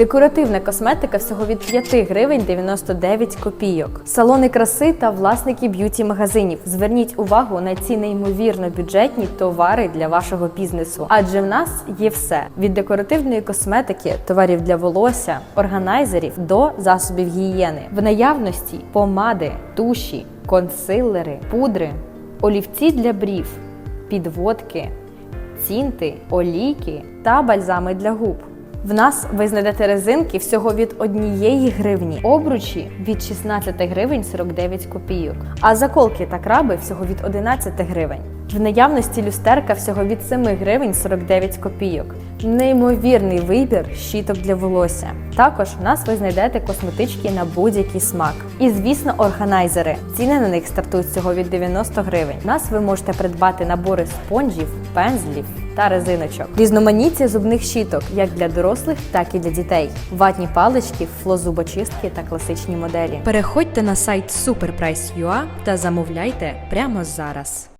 Декоративна косметика всього від 5 гривень 99 копійок. Салони краси та власники б'юті магазинів. Зверніть увагу на ці неймовірно бюджетні товари для вашого бізнесу. Адже в нас є все: від декоративної косметики, товарів для волосся, органайзерів до засобів гігієни. В наявності помади, туші, консилери, пудри, олівці для брів, підводки, цінти, олійки та бальзами для губ. В нас ви знайдете резинки всього від 1 гривні, обручі від 16 гривень 49 копійок, а заколки та краби всього від 11 гривень. В наявності люстерка всього від 7 гривень 49 копійок. Неймовірний вибір щіток для волосся. Також в нас ви знайдете косметички на будь-який смак. І звісно, органайзери. Ціни на них стартують всього від 90 гривень. В нас ви можете придбати набори спонжів, пензлів та резиночок. Різноманіття зубних щіток як для дорослих, так і для дітей. Ватні палички, флозубочистки та класичні моделі. Переходьте на сайт superprice.ua та замовляйте прямо зараз.